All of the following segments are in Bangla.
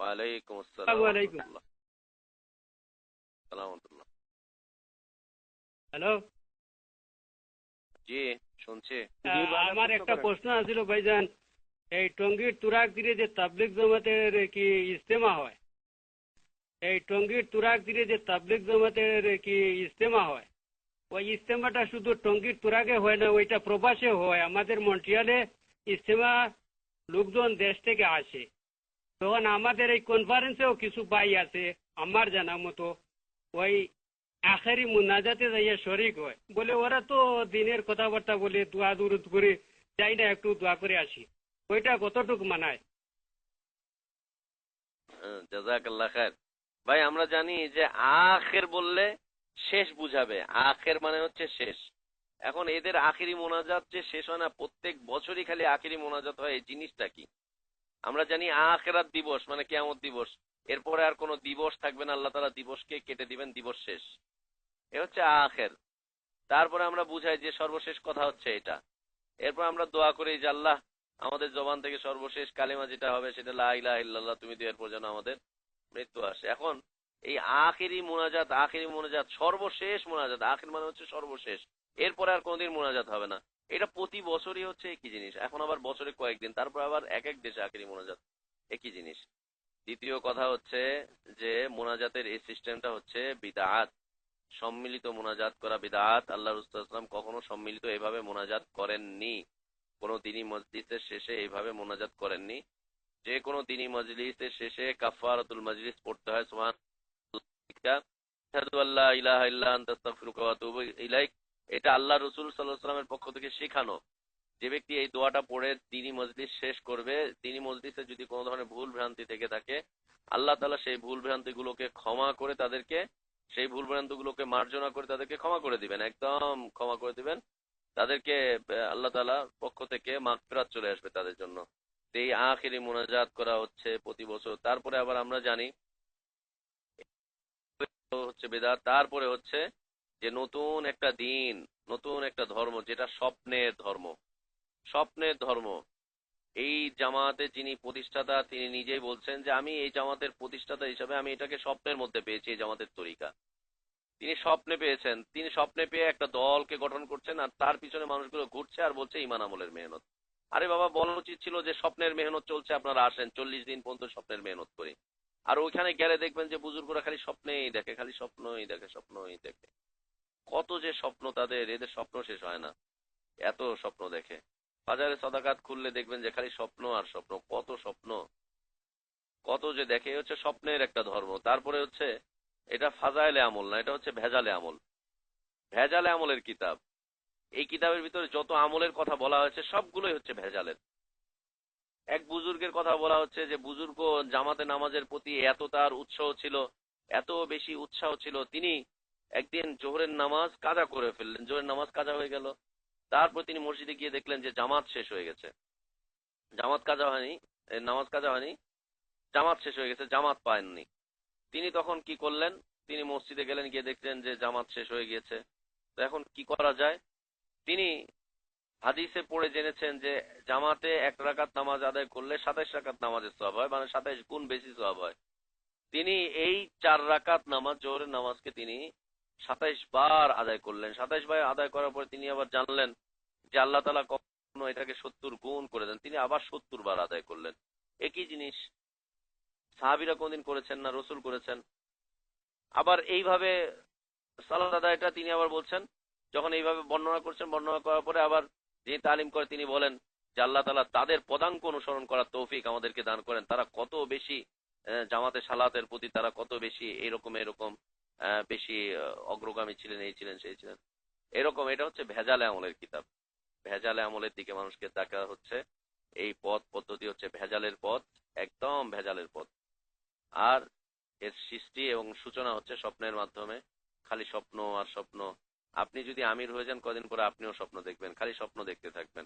ওয়ালাইকুম আসসালাম। হ্যালো। জি শুনছি। আমার একটা প্রশ্ন আছিল ভাইজান এই টঙ্গীর তুরাক দিলে যে তাবলিক জমাতের কি ইজতেমা হয়? এই টঙ্গীর তুরাক যে তাবলিক জমাতের কি ইজতেমা হয়? ওই ইজতেমাটা শুধু টঙ্গীর তুরাকে হয় না ওইটা প্রবাসে হয়। আমাদের মন্ট্রিয়ালে ইজতেমা লোকজন দেশ থেকে আসে। তখন আমাদের এই কনফারেন্সেও কিছু ভাই আছে, আমার জানা মতো, ওই আখেরি মুনাজাতে যাইয়া শরিক হয়। বলে ওরা তো দিনের কথাবার্তা বলে দোয়া দুরুদ করে যাই না, একটু দোয়া করে আসি। ওইটা কতটুকু মানায়? ভাই, আমরা জানি যে আখের বললে শেষ বুঝাবে। আখের মানে হচ্ছে শেষ। এখন এদের আখেরি মোনাজাত যে শেষ হয় না, প্রত্যেক বছরই খালি আখেরি মোনাজাত হয়, এই জিনিসটা কি? আমরা জানি আখেরাত দিবস মানে কেয়ামত দিবস। এরপরে আর কোনো দিবস থাকবে না, আল্লাহ তালা দিবসকে কেটে দিবেন, দিবস শেষ। এ হচ্ছে আখের। তারপরে আমরা বুঝাই যে সর্বশেষ কথা হচ্ছে এটা। এরপর আমরা দোয়া করি যে আল্লাহ, আমাদের জবান থেকে সর্বশেষ কালিমা যেটা হবে সেটা লা ইলাহা ইল্লাল্লাহ, তুমি দিয়ে এরপর যেন আমাদের মৃত্যু আসে। এখন এই আখেরি মোনাজাত আখেরি মোনাজাত, সর্বশেষ মোনাজাত, আখের মানে হচ্ছে সর্বশেষ। এরপরে আর কোনোদিন মোনাজাত হবে না। এটা প্রতি বছরই হচ্ছে একই জিনিস। এখন আবার বছরে কয়েকদিন, তারপর আবার এক এক দেশে আখেরি মোনাজাত, একই জিনিস। দ্বিতীয় কথা হচ্ছে যে মোনাজাতের এই সিস্টেমটা হচ্ছে বিদাত। সম্মিলিত মোনাজাত করা বিদাত। আল্লাহ রুস্তাম কখনো সম্মিলিত এভাবে মোনাজাত করেননি। কোনো দিনই মজলিসের শেষে এইভাবে মোনাজাত করেননি। যে কোনো দিনই মজলিসের শেষে কাফারাতুল মজলিস পড়তে হয় আল্লাহ ইলাহা ইল্লা আনতা ইলাইক। এটা আল্লাহ রসুল সাল্লাল্লাহু সাল্লামের পক্ষ থেকে শেখানো। যে ব্যক্তি এই দোয়াটা পড়ে তিনি মজলিস শেষ করবে তিনি মজলিসে যদি কোনো ধরনের ভুল ভ্রান্তি থেকে থাকে, আল্লাহ তালা সেই ভুল ভ্রান্তি গুলোকে ক্ষমা করে তাদেরকে, সেই ভুল ভ্রান্তি গুলোকে মার্জনা করে তাদেরকে ক্ষমা করে দিবেন, একদম ক্ষমা করে দিবেন। তাদেরকে আল্লাহ তাআলা পক্ষ থেকে মাগফিরাত চলে আসবে তাদের জন্য। এই আখেরি মোনাজাত করা হচ্ছে প্রতি বছর। তারপরে আবার আমরা জানি, হচ্ছে বেদাত, তারপরে হচ্ছে যে নতুন একটা দিন, নতুন একটা ধর্ম, যেটা স্বপ্নের ধর্ম। স্বপ্নের ধর্ম। এই জামাতে যিনি প্রতিষ্ঠাতা, তিনি নিজেই বলছেন যে, আমি এই জামাতের প্রতিষ্ঠাতা হিসাবে আমি এটাকে স্বপ্নের মধ্যে পেয়েছি, এই জামাতের তরিকা। তিনি স্বপ্নে পেয়েছেন। তিনি স্বপ্নে পেয়ে একটা দলকে গঠন করছেন আর তার পিছনে মানুষগুলো ঘুরছে আর বলছে, ইমান আমলের মেহনত। আরে বাবা বলা উচিত ছিল যে, স্বপ্নের মেহনত চলছে, আপনারা আসেন, চল্লিশ দিন পর্যন্ত স্বপ্নের মেহনত করি। আর ওইখানে গেলে দেখবেন যে, বুজুর্গরা খালি স্বপ্নেই দেখে, খালি স্বপ্নই দেখে স্বপ্নই দেখে। কত যে স্বপ্ন তাদের, এদের স্বপ্ন শেষ হয় না। এত স্বপ্ন দেখে। বাজারে সদাকাত খুললে দেখবেন যে খালি স্বপ্ন আর স্বপ্ন, কত স্বপ্ন। কত যে দেখে হচ্ছে স্বপ্নের একটা ধর্ম। তারপরে হচ্ছে, এটা ফাজাইলে আমল না, এটা হচ্ছে ভেজালে আমল। ভেজালে আমলের কিতাব। এই কিতাবের ভিতরে যত আমলের কথা বলা হয়েছে, সবগুলোই হচ্ছে ভেজালের। এক বুজুর্গের কথা বলা হচ্ছে যে, বুজুর্গ জামাতে নামাজের প্রতি এত তার উৎসাহ ছিল, এত বেশি উৎসাহ ছিল। তিনি একদিন জোহরের নামাজ কাজা করে ফেললেন। জোহরের নামাজ কাজা হয়ে গেল। তারপর তিনি মসজিদে গিয়ে দেখলেন যে জামাত শেষ হয়ে গেছে। জামাত কাজা হয়নি নামাজ কাজা হয়নি, জামাত শেষ হয়ে গেছে, জামাত পায়ননি তিনি তখন কি করলেন? তিনি মসজিদে গেলেন, গিয়ে দেখলেন যে জামাত শেষ হয়ে গিয়েছে। তো এখন কি করা যায়? তিনি হাদিসে পড়ে জেনেছেন যে জামাতে এক রাকাত নামাজ আদায় করলে সাতাইশ রাকাত নামাজের সব হয় মানে সাতাইশ গুণ বেশি সব হয়। তিনি এই চার রাকাত নামাজ, জোহরের নামাজকে তিনি সাতাইশ বার আদায় করলেন। সাতাইশ বার আদায় করার পর তিনি আবার জানলেন যে আল্লাহ তালা কখনো এটাকে সত্তর গুণ করে দেন। তিনি আবার সত্তর বার আদায় করলেন। একই জিনিস সাহাবিরা কোনদিন করেছেন না, রসুল করেছেন? আবার এইভাবে সালাদ আদায়টা তিনি আবার বলছেন, যখন এইভাবে বর্ণনা করছেন, বর্ণনা করার পরে আবার যিনি তালিম করে তিনি বলেন যে আল্লাহ তালা তাদের পদাঙ্ক অনুসরণ করার তৌফিক আমাদেরকে দান করেন। তারা কত বেশি জামাতে সালাতের প্রতি তারা কত বেশি, এরকম এরকম বেশি অগ্রগামী ছিলেন, এই ছিলেন, সেই ছিলেন। এরকম, এটা হচ্ছে ভেজালে আমলের কিতাব। ভেজালে আমলের দিকে মানুষকে দেখা হচ্ছে, এই পথ পদ্ধতি হচ্ছে ভেজালের পথ, একদম ভেজালের পথ। আর এর সৃষ্টি এবং সূচনা হচ্ছে স্বপ্নের মাধ্যমে, খালি স্বপ্ন আর স্বপ্ন। আপনি যদি আমির হয়ে যান কদিন পরে, আপনিও স্বপ্ন দেখবেন, খালি স্বপ্ন দেখতে থাকবেন।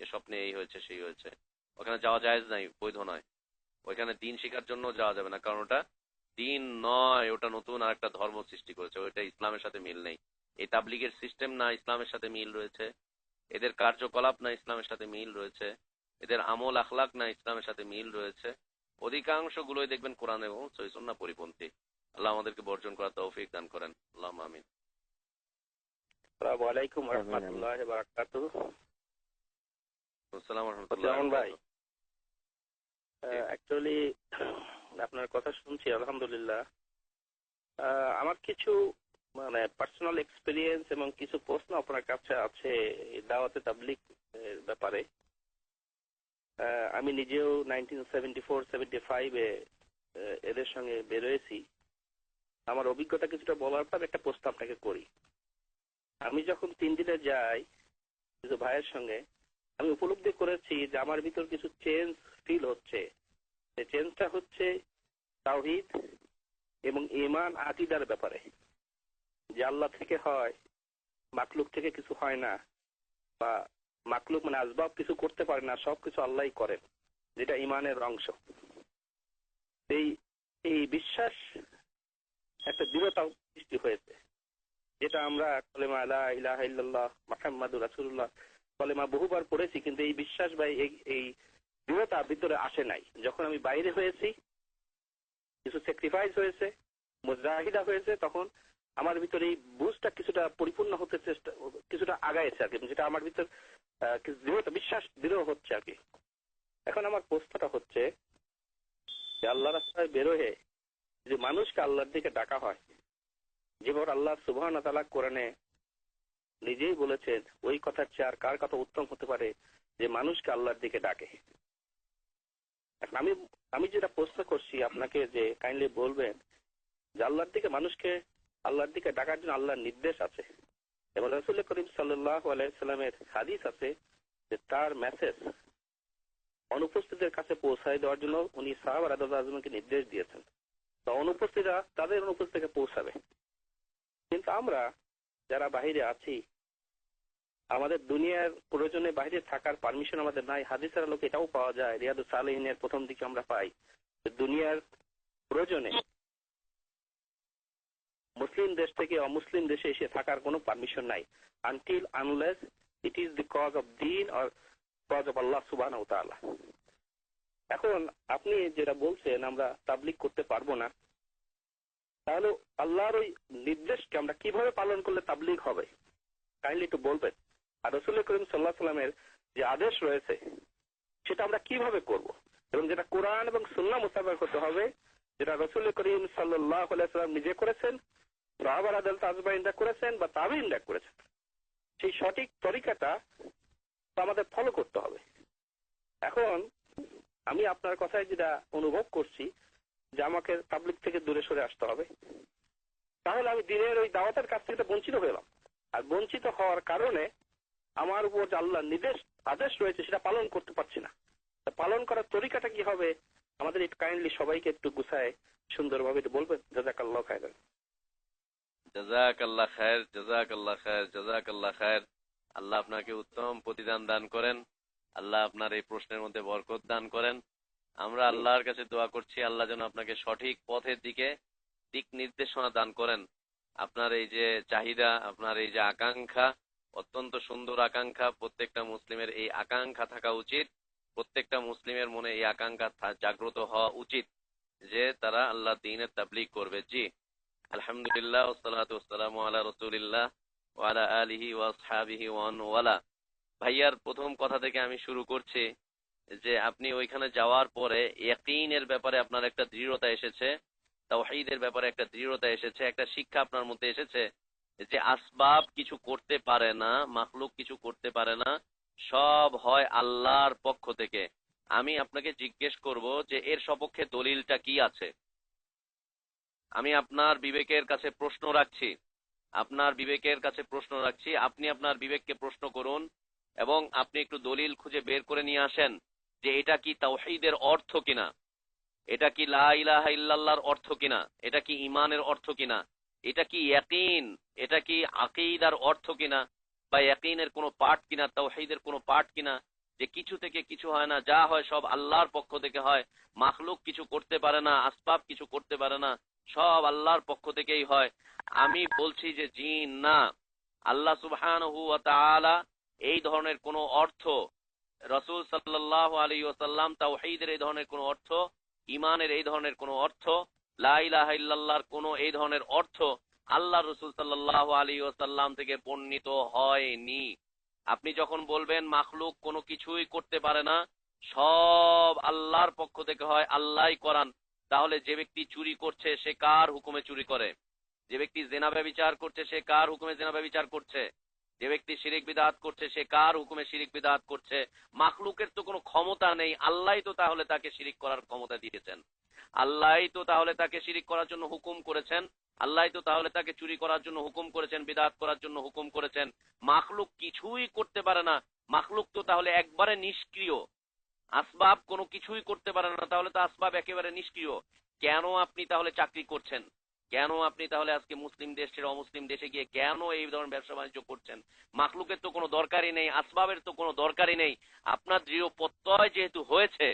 যে স্বপ্নে এই হয়েছে, সেই হয়েছে। ওখানে যাওয়া যায় নাই, বৈধ নয়। ওইখানে দিন শেখার জন্য যাওয়া যাবে না, কারণ ওটা দিন নয় ওটা নতুন আর একটা ধর্ম সৃষ্টি করেছে ওইটা ইসলামের সাথে মিল নেই। এই তাবলিগের সিস্টেম না ইসলামের সাথে মিল রয়েছে এদের কার্যকলাপ না ইসলামের সাথে মিল রয়েছে এদের আমল আখলাক না ইসলামের সাথে মিল রয়েছে। অধিকাংশ গুলোই দেখবেন কোরআন এবং সহিসন্না পরিপন্থী। আল্লাহ আমাদেরকে বর্জন করার তৌফিক দান করেন। আল্লাহ আমিন। আসসালামু আলাইকুম আমিন, আমিন। রহমতুল্লাহ বারাকাতুহ আসসালাম ভাই অ্যাকচুয়ালি আপনার কথা শুনছি, আলহামদুলিল্লাহ। আমার কিছু মানে পার্সোনাল এক্সপিরিয়েন্স এবং কিছু প্রশ্ন আপনার কাছে আছে দাওয়াতে তাবলিক ব্যাপারে। আমি নিজেও নাইনটিন সেভেন্টি ফোর সেভেন্টি এদের সঙ্গে বেরোয়েছি। আমার অভিজ্ঞতা কিছুটা বলার পর একটা প্রশ্ন আপনাকে করি। আমি যখন তিন দিনে যাই, কিছু ভাইয়ের সঙ্গে, আমি উপলব্ধি করেছি যে আমার ভিতর কিছু চেঞ্জ ফিল হচ্ছে। চেঞ্জটা হচ্ছে তাওহিদ এবং ইমান আকিদার ব্যাপারে। যে আল্লাহ থেকে হয় মাকলুক থেকে কিছু হয় না, বা মাকলুক মানে আসবাব কিছু করতে পারে না, সব কিছু আল্লাহই করেন, যেটা ইমানের অংশ। এই এই বিশ্বাস একটা দৃঢ়তা সৃষ্টি হয়েছে, যেটা আমরা কলেমা আলা ইলাহা রাসূলুল্লাহ, কলেমা বহুবার পড়েছি, কিন্তু এই বিশ্বাস বা এই দৃঢ়তা ভিতরে আসে নাই। যখন আমি বাইরে হয়েছি, কিছু স্যাক্রিফাইস হয়েছে, মুজাহিদা হয়েছে, তখন আমার ভিতরে এই বুঝটা কিছুটা পরিপূর্ণ হতে চেষ্টা, কিছুটা আগাইছে আর কি যেটা আমার ভিতর দৃঢ়তা, বিশ্বাস দৃঢ় হচ্ছে আর কি। এখন আমার প্রশ্নটা হচ্ছে যে আল্লাহ রাস্তায় বেরোয়ে যে মানুষকে আল্লাহর দিকে ডাকা হয়, যেভাবে আল্লাহ সুবহান তাআলা কোরআনে নিজেই বলেছেন, ওই কথার চেয়ে আর কার কথা উত্তম হতে পারে যে মানুষকে আল্লাহর দিকে ডাকে? আমি আমি যেটা প্রশ্ন করছি আপনাকে যে কাইন্ডলি বলবেন যে আল্লাহর দিকে মানুষকে, আল্লাহর দিকে ডাকার জন্য আল্লাহর নির্দেশ আছে। এবং রসুল করিম সাল্লাহ আলাইসাল্লামের হাদিস আছে যে তার মেসেজ অনুপস্থিতের কাছে পৌঁছায় দেওয়ার জন্য উনি সাহাব রাদা আজমকে নির্দেশ দিয়েছেন। তো অনুপস্থিতরা তাদের অনুপস্থিতিকে পৌঁছাবে। কিন্তু আমরা যারা বাহিরে আছি আমাদের দুনিয়ার প্রয়োজনে বাইরে থাকার পারমিশন আমাদের নাই। হাদিসের লোক এটাও পাওয়া যায় রিয়াদু সালেহিনের প্রথম দিকে আমরা পাই দুনিয়ার প্রয়োজনে মুসলিম দেশ থেকে অমুসলিম দেশে এসে থাকার কোনো পারমিশন নাই। Until unless it is the cause of deen or cause of Allah সুবাহ এখন আপনি যেটা বলছেন, আমরা তাবলিক করতে পারব না। তাহলে আল্লাহর ওই নির্দেশকে আমরা কীভাবে পালন করলে তাবলিগ হবে? কাইন্ডলি একটু বলবেন। আর রসুল করিম সাল্লাহ সাল্লামের যে আদেশ রয়েছে, সেটা আমরা কীভাবে করব? এবং যেটা কোরআন এবং সুন্না মোতাবেক হতে হবে, যেটা রসুল করিম সাল্লাহ সাল্লাম নিজে করেছেন করেছেন বা তাবিনরা করেছেন। সেই সঠিক তরিকাটা আমাদের ফলো করতে হবে। এখন আমি আপনার কথায় যেটা অনুভব করছি, যে আমাকে পাবলিক থেকে দূরে সরে আসতে হবে। তাহলে আমি দিনের ওই দাওয়াতের কাছ থেকে বঞ্চিত হলাম আর বঞ্চিত হওয়ার কারণে আমার উপর যে নির্দেশ, আদেশ রয়েছে, সেটা পালন করতে পারছি না। পালন করার তরিকাটা কি হবে? আমাদের একটু কাইন্ডলি সবাইকে একটু গুছায়, সুন্দরভাবে একটু বলবেন জাজাক আল্লাহ খায়ের। আল্লাহ আপনাকে উত্তম প্রতিদান দান করেন। আল্লাহ আপনার এই প্রশ্নের মধ্যে বরকত দান করেন। আমরা আল্লাহর কাছে দোয়া করছি, আল্লাহ যেন আপনাকে সঠিক পথের দিকে দিক নির্দেশনা দান করেন। আপনার এই যে চাহিদা, আপনার এই যে আকাঙ্ক্ষা অত্যন্ত সুন্দর আকাঙ্ক্ষা। প্রত্যেকটা মুসলিমের এই আকাঙ্ক্ষা থাকা উচিত। প্রত্যেকটা মুসলিমের মনে এই আকাঙ্ক্ষা জাগ্রত হওয়া উচিত যে তারা আল্লাহ দিনের তাবলিগ করবে। জি। আলহামদুলিল্লাহ ওসালাতু ওয়াসসালামু আলা রাসূলিল্লাহ ওয়া আলা আলিহি ওয়া আসহাবিহি ওয়ালা। ভাইয়ার প্রথম কথা থেকে আমি শুরু করছি যে আপনি ওইখানে যাওয়ার পরে ইয়াকিনের ব্যাপারে আপনার একটা দৃঢ়তা এসেছে, তাওহীদের ব্যাপারে একটা দৃঢ়তা এসেছে, একটা শিক্ষা আপনার মধ্যে এসেছে। যে আসবাব কিছু করতে পারে না, মাখলুক কিছু করতে পারে না, সব হয় আল্লাহর পক্ষ থেকে। আমি আপনাকে জিজ্ঞেস করব যে এর সপক্ষে দলিলটা কি আছে? আমি আপনার বিবেকের কাছে প্রশ্ন রাখছি। আপনার বিবেকের কাছে প্রশ্ন রাখছি। আপনি আপনার বিবেককে প্রশ্ন করুন এবং আপনি একটু দলিল খুঁজে বের করে নিয়ে আসেন যে এটা কি তাওহীদের অর্থ কিনা? এটা কি লা ইলাহা ইল্লাল্লাহর অর্থ কিনা? এটা কি ইমানের অর্থ কিনা? এটা কি ইয়াকিন? এটা কি আকিদার অর্থ কিনা? বা ইয়াকিনের কোনো পার্ট কিনা? তাওহীদের কোনো পার্ট কিনা? যে কিছু থেকে কিছু হয় না, যা হয় সব আল্লাহর পক্ষ থেকে হয়। মাখলুক কিছু করতে পারে না, আসবাব কিছু করতে পারে না, সব আল্লাহর পক্ষ থেকেই হয়। আমি বলছি যে জিন না। আল্লাহ তাআলা এই ধরনের কোনো অর্থ, রসুল সাল্লাল্লাহু আলাইহি ওয়াসাল্লাম তাওহীদের এই ধরনের কোনো অর্থ ইমানের এই ধরনের কোনো অর্থ লা ইলাহা ইল্লাল্লাহর কোনো এই ধরনের অর্থ আল্লাহ রসুল সাল্লাহ আলী ওসাল্লাম থেকে বর্ণিত হয়নি। আপনি যখন বলবেন মাখলুক কোনো কিছুই করতে পারে না, সব আল্লাহর পক্ষ থেকে হয় আল্লাহই করান, তাহলে যে ব্যক্তি চুরি করছে সে কার হুকুমে চুরি করে? যে ব্যক্তি জেনা ব্যবিচার করছে সে কার হুকুমে জেনা ব্যবিচার করছে? যে ব্যক্তি শিরিক বিদাত করছে সে কার হুকুমে শিরিক বিদাত করছে? মাখলুকের তো কোনো ক্ষমতা নেই আল্লাহ তো তাহলে তাকে শিরিক করার ক্ষমতা দিয়েছেন। আল্লাহই তো তাহলে তাকে শিরিক করার জন্য হুকুম করেছেন আল্লাহ তো তাহলে তাকে চুরি করার জন্য হুকুম করেছেন, বিদাত করার জন্য হুকুম করেছেন। মাখলুক কিছুই করতে পারে না, মাখলুক তো তাহলে একবারে নিষ্ক্রিয়। আসবাব কোনো কিছুই করতে পারে না, তাহলে তো আসবাব একেবারে নিষ্ক্রিয়। কেন আপনি তাহলে চাকরি করছেন? কেন আপনি তাহলে আজকে মুসলিম দেশ ছেড়ে অমুসলিম দেশে গিয়ে কেন এই ধরনের ব্যবসা বাণিজ্য করছেন? মাখলুকের তো কোনো দরকারই নেই, আসবাবের তো কোনো দরকারই নেই। আপনার দৃঢ় প্রত্যয় যেহেতু হয়েছে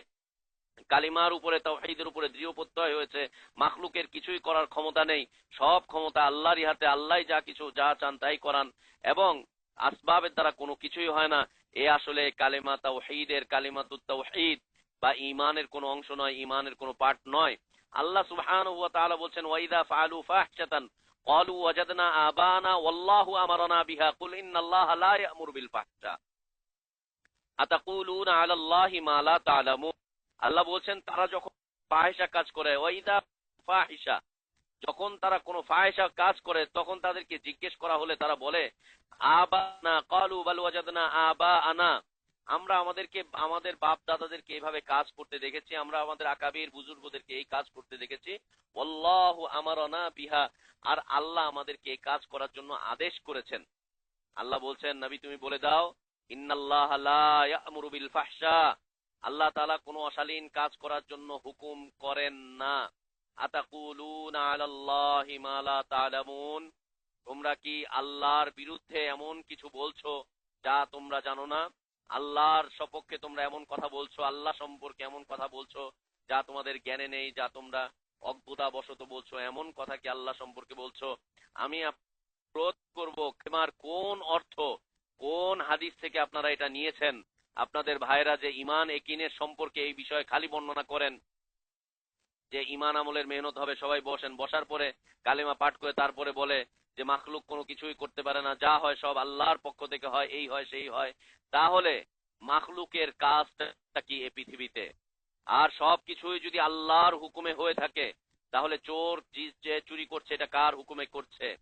কালিমার উপরে, তাওহিদের উপরে দৃঢ় প্রত্যয় হয়েছে। মাখলুকের কিছুই করার ক্ষমতা নেই। সব ক্ষমতা আল্লাহরই হাতে আল্লাহ যা কিছু যা চান তাই করান। এবং আসবাবের দ্বারা কোনো কিছুই হয় না। এ আসলে কালিমা তাওহিদের, কালেমাতুত তাওহিদ বা ইমানের কোনো অংশ নয় ইমানের কোনো পার্ট নয়। আল্লাহ সুহান বলছেন ওয়াইদা ফালু ফাহান ক্বালু ওয়াজাদনা আবানা ওয়াল্লাহু আমারানা বিহা, কুল ইন্নাল্লাহা লা ইয়া'মুরু বিল ফাহশা। আতাকুলুনা আলা আল্লাহি মা লা তা'লামুন। আল্লাহ বলছেন, তারা যখন ফাহিশা কাজ করে, ওয়াইদা ফাহিশা, যখন তারা কোনো ফাহিশা কাজ করে, তখন তাদেরকে জিজ্ঞেস করা হলে তারা বলে, আবানা কালু বাল ওয়াজাদনা আবা আনা আমরা আমাদেরকে, আমাদের বাপ দাদাদেরকে এইভাবে কাজ করতে দেখেছি, আমরা আমাদের আকাবির বুজুর্গদেরকে এই কাজ করতে দেখেছি। আল্লাহু আমারনা বিহা, আর আল্লাহ আমাদেরকে এই কাজ করার জন্য আদেশ করেছেন। আল্লাহ বলছেন, নবী, তুমি বলে দাও, ইন্নাল্লাহ লা ইয়ামুরু বিল আল্লাহ তালা কোনো অশালীন কাজ করার জন্য হুকুম করেন না। তোমরা কি আল্লাহর বিরুদ্ধে এমন কিছু বলছো যা তোমরা জানো না? আল্লাহর সপক্ষে তোমরা এমন কথা বলছো, আল্লাহ সম্পর্কে এমন কথা বলছো যা তোমাদের জ্ঞানে নেই, যা তোমরা অজ্ঞতা বশত বলছো, এমন কথা কি আল্লাহ সম্পর্কে বলছো? আমি ক্রোধ করব তোমার কোন অর্থ, কোন হাদিস থেকে আপনারা এটা নিয়েছেন? আপনাদের ভাইরা যে ইমান একিনের সম্পর্কে এই বিষয়ে খালি বর্ণনা করেন, যে ইমান আমলের মেহনত হবে, সবাই বসেন। বসার পরে কালেমা পাঠ করে তারপরে বলে যে মাখলুক কোনো কিছুই করতে পারে না। যা হয় সব আল্লাহর পক্ষ থেকে হয়, এই হয়, সেই হয়। তাহলে মাখলুকের কাজটা কি এ পৃথিবীতে? আর সব কিছুই যদি আল্লাহর হুকুমে হয়ে থাকে, তাহলে চোর যে চুরি করছে, এটা কার হুকুমে করছে?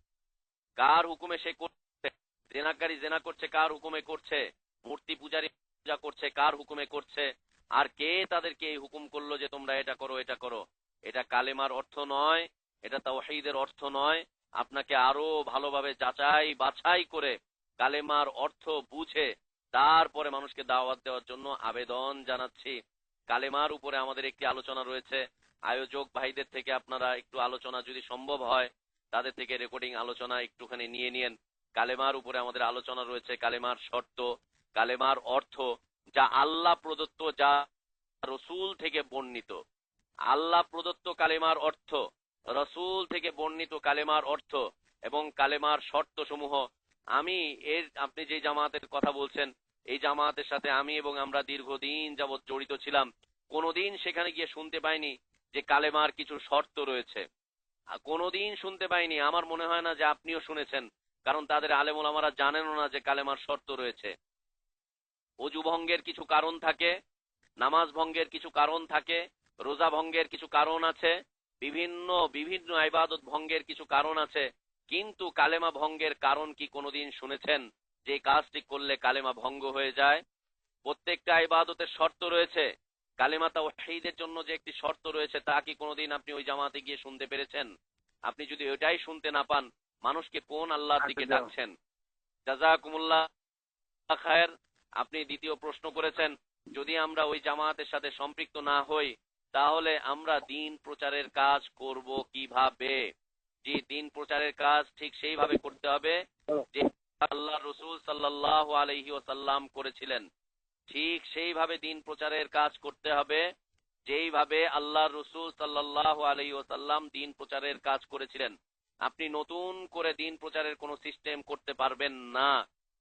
কার হুকুমে সে করছে? জেনাকারী জেনা করছে, কার হুকুমে করছে? মূর্তি পূজারী পূজা করছে, কার হুকুমে করছে, আর কে তাদেরকে এই হুকুম করল যে তোমরা এটা করো এটা করো? এটা কালেমার অর্থ নয়, এটা তাওহীদের অর্থ নয়। আপনাকে আরও ভালোভাবে যাচাই বাছাই করে কালেমার অর্থ বুঝে তারপরে মানুষকে দাওয়াত দেওয়ার জন্য আবেদন জানাচ্ছি। কালেমার উপরে আমাদের একটি আলোচনা রয়েছে। আয়োজক ভাইদের থেকে আপনারা একটু আলোচনা যদি সম্ভব হয়, তাদের থেকে রেকর্ডিং আলোচনা একটুখানি নিয়ে নিয়েন কালেমার উপরে আমাদের আলোচনা রয়েছে, কালেমার শর্ত কালেমার অর্থ যা আল্লাহ প্রদত্ত, যা রসুল থেকে বর্ণিত। আল্লাহ প্রদত্ত কালেমার অর্থ, রসুল থেকে বর্ণিত কালেমার অর্থ এবং কালেমার শর্ত সমূহ আমি এর, আপনি যে জামাতের কথা বলছেন, এই জামাতের সাথে আমি এবং আমরা দীর্ঘদিন যাবৎ জড়িত ছিলাম। কোনোদিন সেখানে গিয়ে শুনতে পাইনি যে কালেমার কিছু শর্ত রয়েছে। কোনোদিন শুনতে পাইনি, আমার মনে হয় না যে আপনিও শুনেছেন, কারণ তাদের আলেমুল আমারা জানেনও না যে কালেমার শর্ত রয়েছে। অজু ভঙ্গের কিছু কারণ থাকে নামাজ ভঙ্গের কিছু কারণ থাকে রোজা ভঙ্গের কিছু কারণ আছে বিভিন্ন বিভিন্ন ইবাদত ভঙ্গের কিছু কারণ আছে কিন্তু কালেমা ভঙ্গের কারণ কি কোনোদিন শুনেছেন? যে কাজটি করলে কালেমা ভঙ্গ হয়ে যায়। প্রত্যেকটা ইবাদতের শর্ত রয়েছে। কালেমা তাওহীদের জন্য যে একটি শর্ত রয়েছে তা কি কোনোদিন আপনি ওই জামাতে গিয়ে শুনতে পেরেছেন? আপনি যদি ওইটাই শুনতে না পান মানুষকে কোন আল্লাহর দিকে ডাকছেন? জাজাকুমুল্লাহ খায়ের। আপনি দ্বিতীয় প্রশ্ন করেছেন, যদি আমরা ওই জামাতের সাথে সম্পৃক্ত না হই, তাহলে আমরা দিন প্রচারের কাজ করব কীভাবে? যে দিন প্রচারের কাজ ঠিক সেইভাবে করতে হবে যে আল্লাহ রসুল সাল্লাহ আলহি ওসাল্লাম করেছিলেন। ঠিক সেইভাবে দিন প্রচারের কাজ করতে হবে যেইভাবে আল্লাহ রসুল সাল্লাহ আলহি ওসাল্লাম দিন প্রচারের কাজ করেছিলেন। আপনি নতুন করে দিন প্রচারের কোনো সিস্টেম করতে পারবেন না।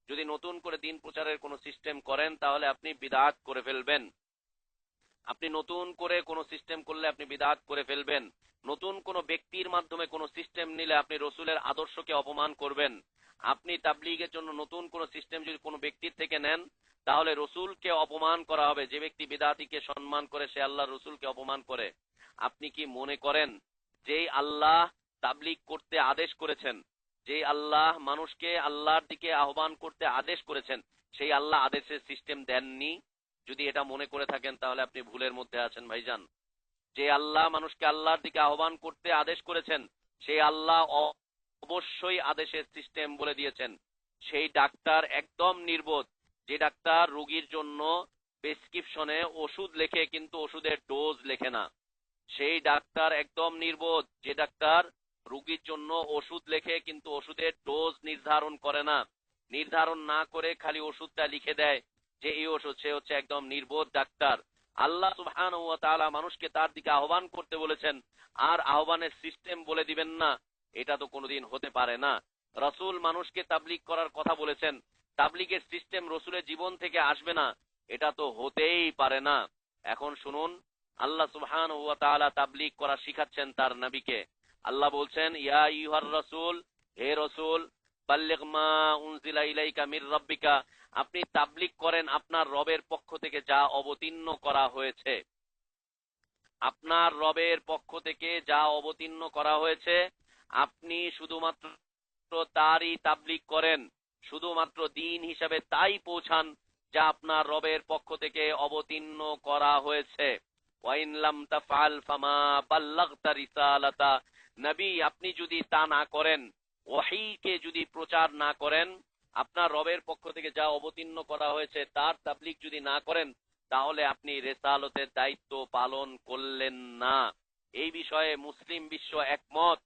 যদি নতুন করে দিন প্রচারের কোনো সিস্টেম করেন, তাহলে আপনি বিদাত করে ফেলবেন। আপনি নতুন করে কোনো সিস্টেম করলে আপনি বিদাত করে ফেলবেন। নতুন কোনো ব্যক্তির মাধ্যমে কোনো সিস্টেম নিলে আপনি রসুলের আদর্শকে অপমান করবেন। আপনি তাবলিগের জন্য নতুন কোনো সিস্টেম যদি কোনো ব্যক্তির থেকে নেন, তাহলে রসুলকে অপমান করা হবে। যে ব্যক্তি বিদাতিকে সম্মান করে, সে আল্লাহ রসুলকে অপমান করে। আপনি কি মনে করেন, যেই আল্লাহ তাবলিগ করতে আদেশ করেছেন যেই আল্লাহ মানুষকে আল্লাহর দিকে আহ্বান করতে আদেশ করেছেন, সেই আল্লাহ আদেশের সিস্টেম দেননি। যদি এটা মনে করে থাকেন, তাহলে আপনি ভুলের মধ্যে আছেন ভাইজান। যে আল্লাহ মানুষকে আল্লাহর দিকে আহ্বান করতে আদেশ করেছেন, সেই আল্লাহ অবশ্যই আদেশের সিস্টেম বলে দিয়েছেন। সেই ডাক্তার একদম নির্বোধ। যে ডাক্তার রোগীর জন্য প্রেসক্রিপশনে ওষুধ লেখে, কিন্তু ওষুধের ডোজ লেখে না। সেই ডাক্তার একদম নির্বোধ। যে ডাক্তার রোগীর জন্য ওষুধ লেখে, কিন্তু ওষুধের ডোজ নির্ধারণ করে না। নির্ধারণ না করে খালি ওষুধটা লিখে দেয়, যে এই ওষুধ সে হচ্ছে একদম নির্বোধ ডাক্তার। আল্লাহ সুবহানাহু ওয়া তাআলা মানুষকে তার দিকে আহ্বান করতে বলেছেন, আর আহ্বানের সিস্টেম বলে দিবেন না। এটা তো কোনোদিন হতে পারে না। রসুল মানুষকে তাবলিগ করার কথা বলেছেন। তাবলিগের সিস্টেম রসুলের জীবন থেকে আসবে না। এটা তো হতেই পারে না। এখন শুনুন, আল্লাহ সুবহানাহু ওয়া তাআলা তাবলিগ করা শিখাচ্ছেন তার নবীকে। আল্লাহ বলছেন, ইয়া ইউহার রসুল, হে রসুল আপনি তাবলিগ করেন আপনার রবের পক্ষ থেকে যা অবতীর্ণ করা হয়েছে। আপনার রবের পক্ষ থেকে যা অবতীর্ণ করা হয়েছে, আপনি শুধুমাত্র তারই তাবলিগ করেন, শুধুমাত্র দিন হিসাবে তাই পৌঁছান যা আপনার রবের পক্ষ থেকে অবতীর্ণ করা হয়েছে। ওয়াইন লাম তাফআল ফামা বাল্লাগতা রিসালাতা নবী, আপনি যদি তা না করেন, ওয়াহিকে যদি প্রচার না করেন, আপনার রবের পক্ষ থেকে যা অবতীর্ণ করা হয়েছে, তার তাবলিগ যদি না করেন, তাহলে আপনি রেসালতের দায়িত্ব পালন করলেন না। এই বিষয়ে মুসলিম বিশ্ব একমত।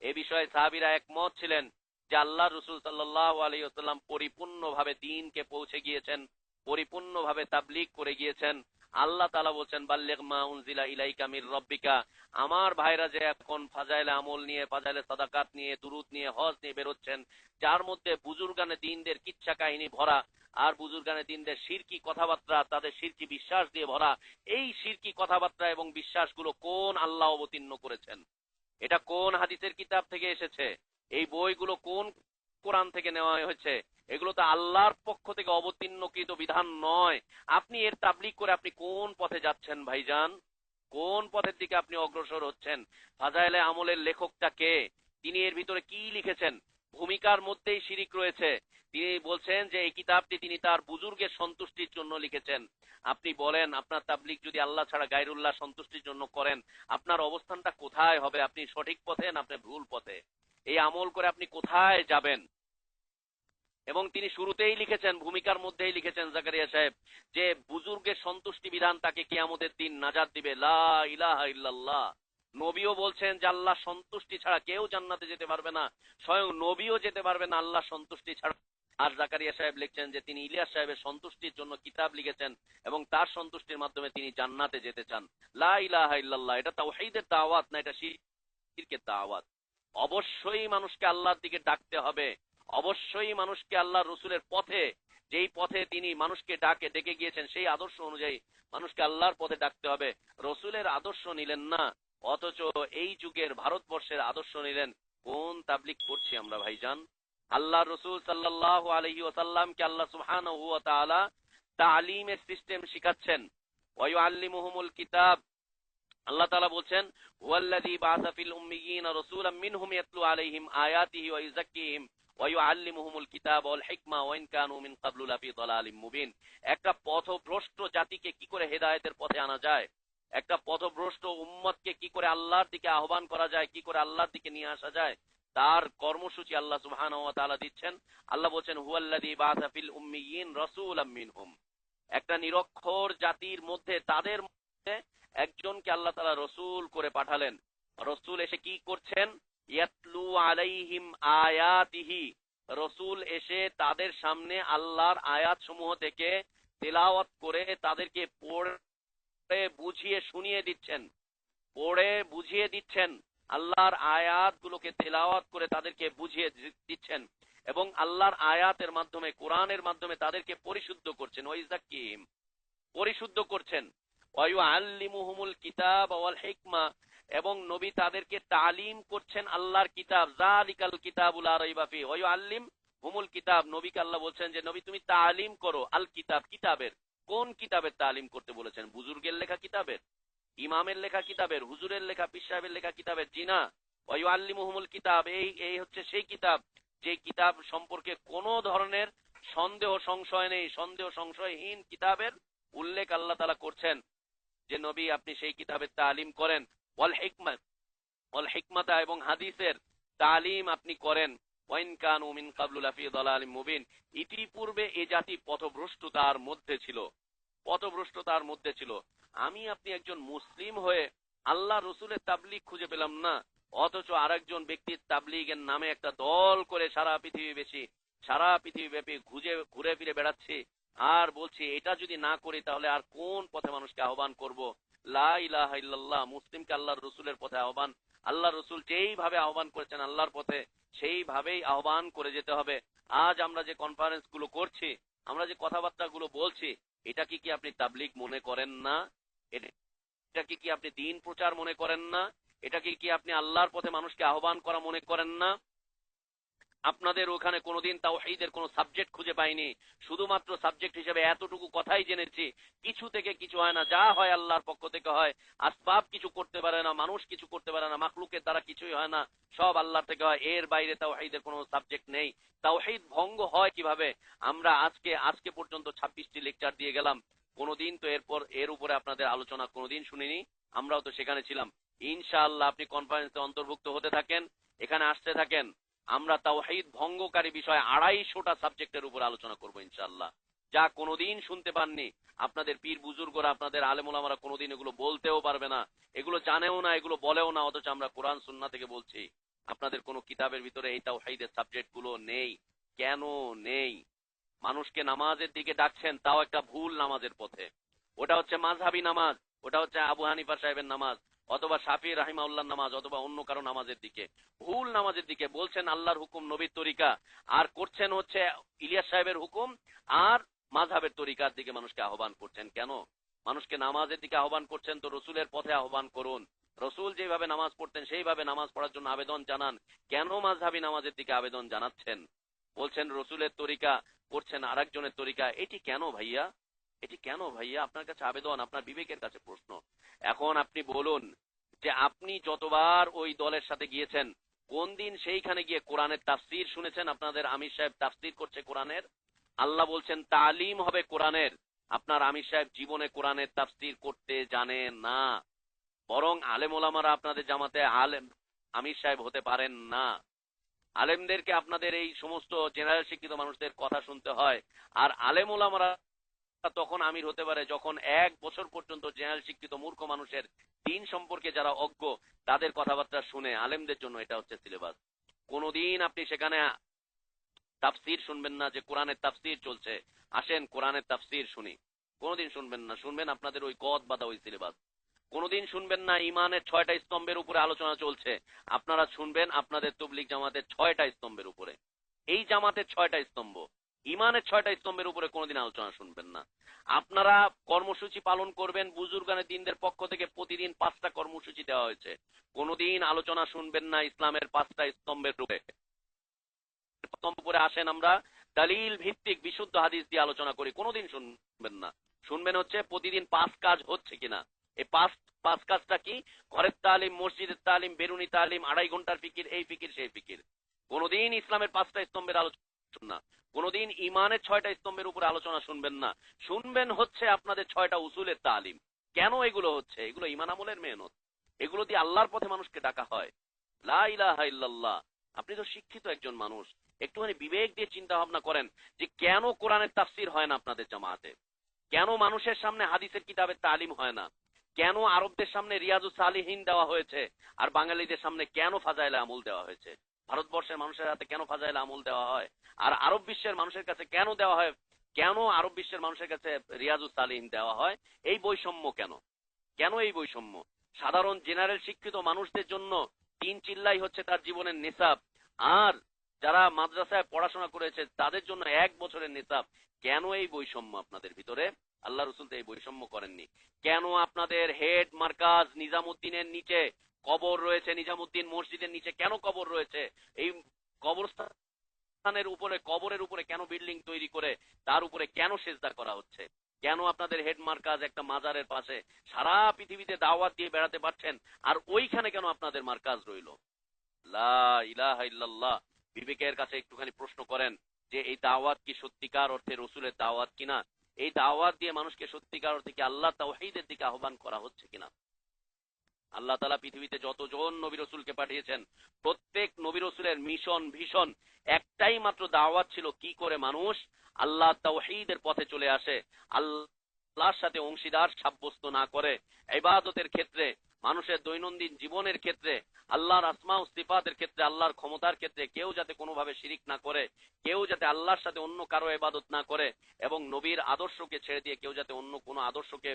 এ বিষয়ে সাহাবিরা একমত ছিলেন যে আল্লাহ রসুল সাল্লাহ আলাইসাল্লাম পরিপূর্ণভাবে দিনকে পৌঁছে গিয়েছেন, পরিপূর্ণভাবে তাবলিগ করে গিয়েছেন। আল্লাহ তালা বলছেন, বাল্লেগ মা উনজিলা ইলাইকা মির রব্বিকা। আমার ভাইরা যে এখন ফাজাইলে আমল নিয়ে, ফাজাইলে সাদাকাত নিয়ে, দুরুদ নিয়ে, হজ নিয়ে বেরোচ্ছেন, যার মধ্যে বুজুর্গানে দিনদের কিচ্ছা কাহিনী ভরা আর বুজুর্গানে দিনদের শিরকি কথাবার্তা, তাদের শিরকি বিশ্বাস দিয়ে ভরা, এই শিরকি কথাবার্তা এবং বিশ্বাসগুলো কোন আল্লাহ অবতীর্ণ করেছেন? এটা কোন হাদিসের কিতাব থেকে এসেছে? এই বইগুলো কোন কোরআন থেকে নেওয়া হয়েছে? এগুলো তো আল্লাহর পক্ষ থেকে অবতীর্ণকৃত বিধান নয়। আপনি এর তাবলিগ করে আপনি কোন পথে যাচ্ছেন ভাইজান? কোন পথের দিকে আপনি অগ্রসর হচ্ছেন? ফাজাইলে আমলের লেখকটা কে? তিনি এর ভিতরে কি লিখেছেন? ভূমিকার মধ্যেই শিরিক রয়েছে। তিনি বলছেন যে এই কিতাবটি তিনি তার বুজুর্গের সন্তুষ্টির জন্য লিখেছেন। আপনি বলেন, আপনার তাবলিগ যদি আল্লাহ ছাড়া গায়রুল্লাহ সন্তুষ্টির জন্য করেন, আপনার অবস্থানটা কোথায় হবে? আপনি সঠিক পথে না আপনি ভুল পথে? এই আমল করে আপনি কোথায় যাবেন? এবং তিনি শুরুতেই লিখেছেন, ভূমিকার মধ্যেই লিখেছেন জাকারিয়া সাহেব, যে বুজুর্গের সন্তুষ্টি বিধান তাকে কিয়ামতের দিন নাজাত দিবে। লা ইলাহা ইল্লাল্লাহ। নবীও বলছেন যে আল্লাহ সন্তুষ্টি ছাড়া কেউ জান্নাতে যেতে পারবে না। স্বয়ং নবীও যেতে পারবে না আল্লাহ সন্তুষ্টি ছাড়া। আর জাকারিয়া সাহেব লিখছেন যে তিনি ইলিয়াস সাহেবের সন্তুষ্টির জন্য কিতাব লিখেছেন এবং তার সন্তুষ্টির মাধ্যমে তিনি জান্নাতে যেতে চান। লা ইলাহা ইল্লাল্লাহ, এটা তাওহীদের দাওয়াত না, এটা শিরকের দাওয়াত। অবশ্যই মানুষকে আল্লাহর দিকে ডাকতে হবে। অবশ্যই মানুষকে আল্লাহ রসুলের পথে, যেই পথে তিনি মানুষকে ডাকে, ডেকে গিয়েছেন, সেই আদর্শ অনুযায়ী মানুষকে আল্লাহর পথে ডাকতে হবে। রসুলের আদর্শ নিলেন না, অথচ এই যুগের ভারতবর্ষের আদর্শ নিলেন। কোন তাবলিক করছি আমরা, ভাইজান? আল্লাহ রসুল সাল্লাহ আলহি ওসাল্লামকে আল্লাহ সুহান তালিমের সিস্টেম শিখাচ্ছেন। আল্লাহ বলছেন ওয়া ইউআল্লিমুহুমুল কিতাব ওয়াল হিকমা ওয়া ইন কানু মিন ক্বাবলু লাফি দালালিম মুবিন। একটা পথভ্রষ্ট জাতিকে কি করে হেদায়েতের পথে আনা যায়? একটা পথভ্রষ্ট উম্মতকে কি করে আল্লাহর দিকে আহ্বান করা যায়, কি করে আল্লাহর দিকে নিয়ে আসা যায়? তার কর্মসূচি আল্লাহ সুবহানাহু ওয়া তাআলা দিচ্ছেন। আল্লাহ বলছেন, হুয়াল্লাযী বাআসা ফিল উম্মিয়িন রাসূলাম মিনহুম। একটা নিরক্ষর জাতির মধ্যে, তাদের মধ্যে একজনকে আল্লাহ তালা রসুল করে পাঠালেন। রসুল এসে কি করছেন? আয়াতিহি। রসুল এসে তাদের সামনে আল্লাহর আয়াত সমূহ থেকে তেলাওয়াত করে তাদেরকে পড়ে, বুঝিয়ে শুনিয়ে দিচ্ছেন। পড়ে, বুঝিয়ে দিচ্ছেন। আল্লাহর আয়াতগুলোকে তেলাওয়াত করে তাদেরকে বুঝিয়ে দিচ্ছেন। এবং আল্লাহর আয়াতের মাধ্যমে, কোরআনের মাধ্যমে তাদেরকে পরিশুদ্ধ করছেন। পরিশুদ্ধ করছেন। কিতাব হিকমা এবং নবী তাদেরকে তালিম করছেন আল্লাহর কিতাব। জালিকাল কিতাবুল লা রাইবা ফি হুমুল কিতাব। নবীকে আল্লাহ বলছেন যে, নবী, তুমি তালিম করো। আল কিতাব কিতাবের। কোন কিতাবের তালিম করতে বলেছেন? বুজুর্গের লেখা কিতাবের? ইমামের লেখা কিতাবের? হুজুরের লেখা, পীর সাহেবের লেখা কিতাবের? জিনা ওয়ায়ুআল্লিমুহুমুল কিতাব। এই এই হচ্ছে সেই কিতাব। যে কিতাব সম্পর্কে কোনো ধরনের সন্দেহ, সংশয় নেই। সন্দেহ, সংশয়হীন কিতাবের উল্লেখ আল্লাহ তালা করছেন যে, নবী, আপনি সেই কিতাবের তালিম করেন। হিকমত এবং হাদিসের তালিম আপনি করেন। ইতিপূর্বে এ জাতি পথভ্রষ্টতার মধ্যে ছিল। পথভ্রষ্টতার মধ্যে ছিল। আমি আপনি একজন মুসলিম হয়ে আল্লাহ রসুলের তাবলিগ খুঁজে পেলাম না। অথচ আরেকজন ব্যক্তির তাবলিগের নামে একটা দল করে সারা পৃথিবী বেশি, সারা পৃথিবী ব্যাপী ঘুরে ঘুরে ফিরে বেড়াচ্ছি। আর বলছি, এটা যদি না করি তাহলে আর কোন পথে মানুষকে আহ্বান করব? লা ইলাহা ইল্লাল্লাহ, মুসলিমকে আল্লাহর রসুলের পথে আহ্বান। রসুল যেইভাবে আহ্বান করেছেন আল্লাহর পথে, সেইভাবেই আহ্বান করে যেতে হবে। আজ আমরা যে কনফারেন্সগুলো করছি, আমরা যে কথাবার্তা গুলো বলছি, এটা কি কি আপনি তাবলিগ মনে করেন না? এটা এটা কি আপনি দিন প্রচার মনে করেন না? এটা কি কি আপনি আল্লাহর পথে মানুষকে আহ্বান করা মনে করেন না? আপনাদের ওখানে কোনোদিন তাওহীদের কোনো সাবজেক্ট খুঁজে পাইনি। শুধুমাত্র সাবজেক্ট হিসেবে এতটুকু কথাই জেনেছি। কিছু থেকে কিছু হয় না। যা হয় আল্লাহর পক্ষ থেকে হয়। আসবাব কিছু করতে পারে না, মানুষ কিছু করতে পারে না, মাখলুকের দ্বারা কিছুই হয় না। সব আল্লাহর থেকে হয়। এর বাইরে তাওহীদের কোনো সাবজেক্ট নেই। তাওহীদ ভঙ্গ হয় কীভাবে? আমরা আজকে আজকে পর্যন্ত ছাব্বিশটি লেকচার দিয়ে গেলাম। কোনোদিন তো এরপর, এর উপরে আপনাদের আলোচনা কোনোদিন শুনিনি। আমরাও তো সেখানে ছিলাম। ইনশাআল্লাহ আপনি কনফারেন্সে অন্তর্ভুক্ত হতে থাকেন, এখানে আসতে থাকেন। আমরা তাওহীদ ভঙ্গকারী বিষয় আড়াইশোটা সাবজেক্টের উপর আলোচনা করব ইনশাল্লাহ যা কোনোদিন শুনতে পাননি, আপনাদের পীর বুজুর্গরা, আপনাদের আলেমুলামারা কোনোদিন এগুলো বলতেও পারবে না, এগুলো জানেও না, এগুলো বলেও না, অথচ আমরা কোরআন সুন্না থেকে বলছি, আপনাদের কোনো কিতাবের ভিতরে এই তাওহীদের সাবজেক্টগুলো নেই। কেন নেই? মানুষকে নামাজের দিকে ডাকছেন, তাও একটা ভুল নামাজের পথে। ওটা হচ্ছে মাঝহাবি নামাজ, ওটা হচ্ছে আবু হানিফা সাহেবের নামাজ। অথবা শাফি রাহিমাউল্লাহ নামাজ অথবা অন্য কারও নামাজের দিকে। ভুল নামাজের দিকে বলছেন আল্লাহর হুকুম নবীর তরিকা। আর করছেন হচ্ছে ইলিয়াস সাহেবের হুকুম আর মাঝহাবের তরিকার দিকে মানুষকে আহ্বান করছেন। কেন? মানুষকে নামাজের দিকে আহ্বান করছেন তো রসুলের পথে আহ্বান করুন। রসুল যেভাবে নামাজ পড়তেন, সেইভাবে নামাজ পড়ার জন্য আবেদন জানান। কেন মাঝহাবি নামাজের দিকে আবেদন জানাচ্ছেন? বলছেন রসুলের তরিকা, করছেন আরেকজনের তরিকা। এটি কেন ভাইয়া? এটি কেন ভাইয়া? আপনার কাছে আবেদন, আপনার বিবেকের কাছে প্রশ্ন। এখন আপনি বলুন যে আপনি যতবার ওই দলের সাথে গিয়েছেন, কোন দিন সেইখানে গিয়ে কোরআনের তাফসির শুনেছেন? আপনাদের আমির সাহেব তাফসির করছে কোরআনের। আল্লাহ বলছেন, তালিম হবে কোরআনের। আপনার আমির সাহেব জীবনে কোরআনের তাফসির করতে জানে না। বরং আলেম ওলামারা আপনাদের জামাতে আলেম, আমির সাহেব হতে পারেন না। আলেমদেরকে আপনাদের এই সমস্ত জেনারেল শিক্ষিত মানুষদের কথা শুনতে হয়। আর আলেম ওলামারা তখন আমির হতে পারে যখন এক বছর পর্যন্ত জেনারেল শিক্ষিত মূর্খ মানুষের দিন সম্পর্কে যারা অজ্ঞ, তাদের কথাবার্তা শুনে আলেমদের জন্য এটা হচ্ছে সিলেবাস কোনোদিন আপনি সেখানে তাফসির শুনবেন না যে কোরআনের তাফসির চলছে। আসেন, কোরআনের তাফসির শুনি। কোনোদিন শুনবেন না। শুনবেন আপনাদের ওই কদ বাদা ওই সিলেবাস কোনোদিন শুনবেন না ইমানের ছয়টা স্তম্ভের উপরে আলোচনা চলছে। আপনারা শুনবেন আপনাদের তবলিক জামাতের ছয়টা স্তম্ভের উপরে। এই জামাতের ছয়টা স্তম্ভ। ইমানের ছয়টা স্তম্ভের উপরে কোনোদিন আলোচনা শুনবেন না। আপনারা কর্মসূচি পালন করবেন বুজুর্গানের দিনদের পক্ষ থেকে প্রতিদিন পাঁচটা কর্মসূচি দেওয়া হয়েছে। কোনোদিন আলোচনা শুনবেন না ইসলামের পাঁচটা স্তম্ভের রূপে। স্তম্ভ উপরে আসেন আমরা, দলিল ভিত্তিক বিশুদ্ধ হাদিস দিয়ে আলোচনা করি, কোনোদিন শুনবেন না। শুনবেন হচ্ছে প্রতিদিন পাঁচ কাজ হচ্ছে কিনা। এই পাঁচ পাঁচ কাজটা কি? ঘরের তালিম, মসজিদের তালিম, বেরুনি তালিম, আড়াই ঘণ্টার ফিকির, এই ফিকির, সেই ফিকির। কোনোদিন ইসলামের পাঁচটা স্তম্ভের আলোচনা না। কোনোদিন ইমানের ছয়টা স্তম্ভের উপরে আলোচনা শুনবেন না। শুনবেন হচ্ছে আপনাদের ছয়টা উসুলের তালিম। কেন এগুলো হচ্ছে? এগুলো ইমান আমলের মেহনত। এগুলো দিয়ে আল্লাহর পথে মানুষকে ডাকা হয়। লা ইলাহা ইল্লাল্লাহ। আপনি তো শিক্ষিত একজন মানুষ। একটুখানি বিবেক দিয়ে চিন্তা ভাবনা করেন যে কেন কোরআনের তাফসির হয় না আপনাদের জামাতে? কেন মানুষের সামনে হাদিসের কিতাবের তালিম হয় না? কেন আরবদের সামনে রিয়াজু সালিহীন দেওয়া হয়েছে? আর বাঙালিদের সামনে কেন ফাজাইলে আমল দেওয়া হয়েছে? ভারতবর্ষের মানুষের হাতে কেন ফাজাইলে আমল দেওয়া হয়? আর আরব বিশ্বের মানুষের কাছে কেন দেওয়া হয়? কেন আরব বিশ্বের মানুষের কাছে রিয়াজু সালিহীন দেওয়া হয়? এই বৈষম্য কেন? কেন এই বৈষম্য? সাধারণ জেনারেল শিক্ষিত মানুষদের জন্য তিন চিল্লাই হচ্ছে তার জীবনের নিসাব। আর যারা মাদ্রাসায় পড়াশোনা করেছে, তাদের জন্য এক বছরের নিসাব। কেন এই বৈষম্য আপনাদের ভিতরে? আল্লাহ রসুল এই বৈষম্য করেননি। কেন আপনাদের হেড মার্কাজ নিজামুদ্দিনের নিচে কবর রয়েছে নিজামুদ্দিন মসজিদের নিচে। কেন কবর রয়েছে? এই কবরস্থানের উপরে, কবরের উপরে কেন বিল্ডিং তৈরি করে, তার উপরে কেন সেজদা করা হচ্ছে? কেন আপনাদের হেড মার্কাজ একটা মাজারের পাশে? সারা পৃথিবীতে দাওয়াত দিয়ে বেড়াতে পারছেন, আর ওইখানে কেন আপনাদের মার্কাজ রইল? ইল্লাল্লাহ। বিবেকের কাছে একটুখানি প্রশ্ন করেন যে, এই দাওয়াত কি সত্যিকার অর্থে রসুলের দাওয়াত কিনা? এই দাওয়াত দিয়ে মানুষকে সত্যিকার অর্থে কি আল্লাহ তাওহীদের দিকে আহ্বান করা হচ্ছে কিনা? আল্লাহ তালা পৃথিবীতে যতজন নবী রসুলকে পাঠিয়েছেন, প্রত্যেক নবী রসুলের মিশন ভীষণ। একটাই মাত্র দাওয়াত ছিল কি করে মানুষ আল্লাহ তাওহীদের পথে চলে আসে, আল্লাহর সাথে অংশীদার সাব্যস্ত না করে। ইবাদতের ক্ষেত্রে, মানুষের দৈনন্দিন জীবনের ক্ষেত্রে, আল্লাহর আসমা ও সিফাতের ক্ষেত্রে, আল্লাহর ক্ষমতার ক্ষেত্রে কেউ যাতে কোনোভাবে শিরিক না করে, কেউ যাতে আল্লাহর সাথে অন্য কারও ইবাদত না করে এবং নবীর আদর্শকে ছেড়ে দিয়ে কেউ যাতে অন্য কোনো আদর্শকে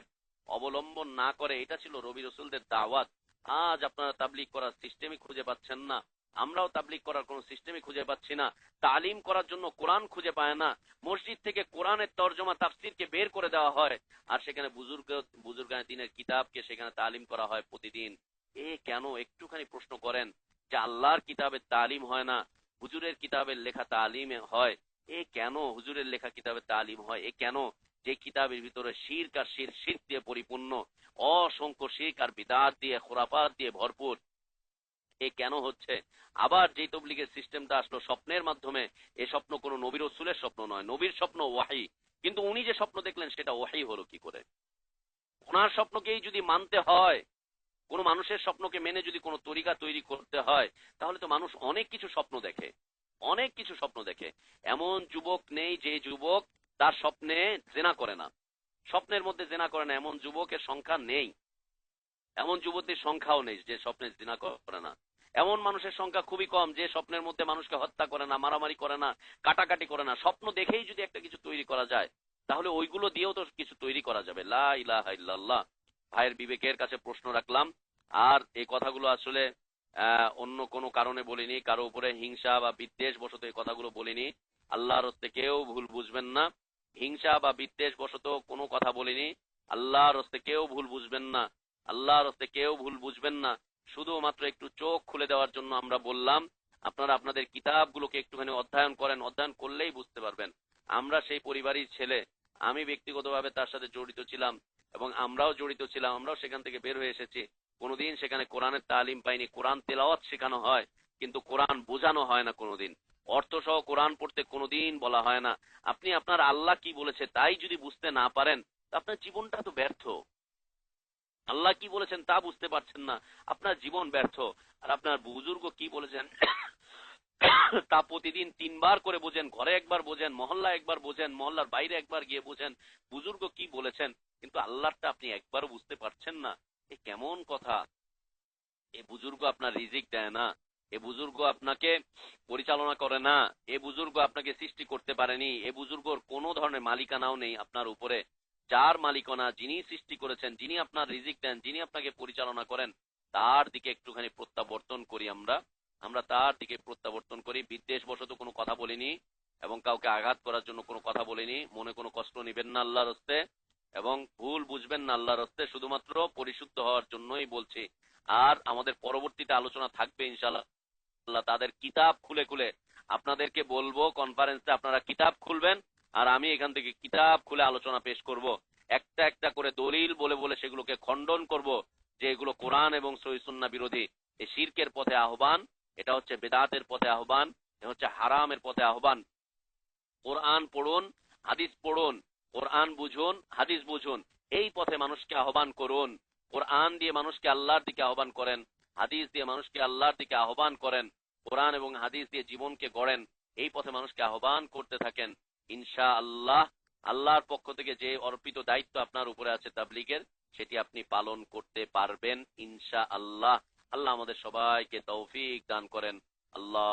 অবলম্বন না করে, এটা ছিল রবি রসুলদের দাওয়াত। আজ আপনারা তাবলিক করার সিস্টেমই খুঁজে পাচ্ছেন না। আমরাও তাবলিক করার কোনো সিস্টেমই খুঁজে পাচ্ছি না। তালিম করার জন্য কোরআন খুঁজে পায় না। মসজিদ থেকে কোরআনের তর্জমা তাফসিরকে বের করে দেওয়া হয়। আর সেখানে বুজুর্গ, বুজুর্গানের দিনের কিতাবকে সেখানে তালিম করা হয় প্রতিদিন। এ কেন একটুখানি প্রশ্ন করেন যে আল্লাহর কিতাবের তালিম হয় না, হুজুরের কিতাবের লেখা তালিম হয়? এ কেন হুজুরের লেখা কিতাবের তালিম হয়? এ কেন যে কিতাবের ভিতরে শিরক আর শির শির দিয়ে পরিপূর্ণ, অসংখ্য শিরক আর বিদাত দিয়ে খোরাপাত দিয়ে ভরপুর। এ কেন হচ্ছে? আবার যে তবলিগের সিস্টেমটা আসলো স্বপ্নের মাধ্যমে, এ স্বপ্ন কোনো নবীর রসুলের স্বপ্ন নয়, নবীর স্বপ্ন ওয়াহি। কিন্তু উনি যে স্বপ্ন দেখলেন, সেটা ওয়াহি হলো কি করে? ওনার স্বপ্নকেই যদি মানতে হয়, কোন মানুষের স্বপ্নকে মেনে যদি কোনো তরিকা তৈরি করতে হয়, তাহলে তো মানুষ অনেক কিছু স্বপ্ন দেখে, অনেক কিছু স্বপ্ন দেখে। এমন যুবক নেই যে যুবক তার স্বপ্নে জেনা করে না। স্বপ্নের মধ্যে জেনা করে না, এমন যুবকের সংখ্যা নেই। এমন যুবতীর সংখ্যাও নেই যে স্বপ্নে জেনা করে না। এমন মানুষের সংখ্যা খুবই কম যে স্বপ্নের মধ্যে মানুষকে হত্যা করে না, মারামারি করে না, কাটাকাটি করে না। স্বপ্ন দেখেই যদি একটা কিছু তৈরি করা যায়, তাহলে ওইগুলো দিয়েও তো কিছু তৈরি করা যাবে। লা ভাইয়ের বিবেকের কাছে প্রশ্ন রাখলাম। আর এই কথাগুলো আসলে অন্য কোনো কারণে বলিনি, কারও উপরে হিংসা বা বিদ্বেষ বশত এই কথাগুলো বলিনি। আল্লাহর কেউ ভুল বুঝবেন না। হিংসা বা বিদ্বেষ বশত কোনো কথা বলিনি। আল্লাহর হস্তে কেউ ভুল বুঝবেন না। আল্লাহর হস্তে কেউ ভুল বুঝবেন না। শুধুমাত্র একটু চোখ খুলে দেওয়ার জন্য আমরা বললাম, আপনারা আপনাদের কিতাবগুলোকে একটুখানি অধ্যয়ন করেন। অধ্যয়ন করলেই বুঝতে পারবেন। আমরা সেই পরিবারই ছেলে। আমি ব্যক্তিগতভাবে তার সাথে জড়িত ছিলাম এবং আমরাও জড়িত ছিলাম। আমরাও সেখান থেকে বের হয়ে এসেছি। কোনোদিন সেখানে কোরআনের তালিম পাইনি। কোরআন তেলাওয়াত শেখানো হয়, কিন্তু কোরআন বোঝানো হয় না কোনোদিন। অর্থ সহ কোরআন পড়তে কোনোদিন বলা হয় না। আপনি আপনার আল্লাহ কি বলেছে তাই যদি বুঝতে না পারেন আপনার জীবনটা তো ব্যর্থ। আল্লাহ কি বলেছেন তা বুঝতে পারছেন না, আপনার জীবন ব্যর্থ। আর আপনার বুজুর্গ কি বলেছেন? তা প্রতিদিন তিনবার করে বোঝেন, ঘরে একবার বোঝেন মহল্লা একবার বোঝেন, মহল্লার বাইরে একবার গিয়ে বোঝেন। বুজুর্গ কি বলেছেন? কিন্তু আল্লাহটা আপনি একবারও বুঝতে পারছেন না। এ কেমন কথা? এ বুজুর্গ আপনার রিজিক দেয় না। এ বুজুর্গ আপনাকে পরিচালনা করে না, এ বুজুর্গ আপনাকে সৃষ্টি করতে পারেনি, এ বুজুর্গর কোনো ধরনের মালিকানাও নেই আপনার উপরে। যার মালিকানা যিনি সৃষ্টি করেছেন, যিনি আপনার রিজিক দেন, যিনি আপনাকে পরিচালনা করেন, তার দিকে একটুখানি প্রত্যাবর্তন করি আমরা। আমরা তার দিকে প্রত্যাবর্তন করি। বিদ্বেষ বশত কোনো কথা বলিনি এবং কাউকে আঘাত করার জন্য কোনো কথা বলিনি। মনে কোনো কষ্ট নিবেন না আল্লাহর হস্তে এবং ভুল বুঝবেন না আল্লাহর হস্তে। শুধুমাত্র পরিশুদ্ধ হওয়ার জন্যই বলছি। আর আমাদের পরবর্তীতে আলোচনা থাকবে ইনশাল্লাহ আল্লাহ তাদের কিতাব খুলে খুলে আপনাদেরকে বলব কনফারেন্সে আপনারা কিতাব খুলবেন আর আমি এখান থেকে কিতাব খুলে আলোচনা পেশ করব। একটা একটা করে দলিল বলে বলে সেগুলোকে খণ্ডন করব যে এগুলো কোরআন এবং সহিসুন্না বিরোধী। এই শিরকের পথে আহ্বান, এটা হচ্ছে বেদাতের পথে আহ্বান এটা হচ্ছে হারামের পথে আহ্বান। কোরআন পড়ুন, হাদিস পড়ুন, কোরআন বুঝুন, হাদিস বুঝুন, এই পথে মানুষকে আহ্বান করুন। কোরআন দিয়ে মানুষকে আল্লাহর দিকে আহ্বান করেন। হাদিস দিয়ে মানুষকে আল্লাহর দিকে আহ্বান করেন, কোরআন এবং হাদিস দিয়ে জীবনকে গড়েন, এই পথে মানুষকে আহ্বান করতে থাকেন। ইনশা আল্লাহ আল্লাহর পক্ষ থেকে যে অর্পিত দায়িত্ব আপনার উপরে আছে তাবলিগের, সেটি আপনি পালন করতে পারবেন ইনশা আল্লাহ আল্লাহ আমাদের সবাইকে তৌফিক দান করেন। আল্লাহ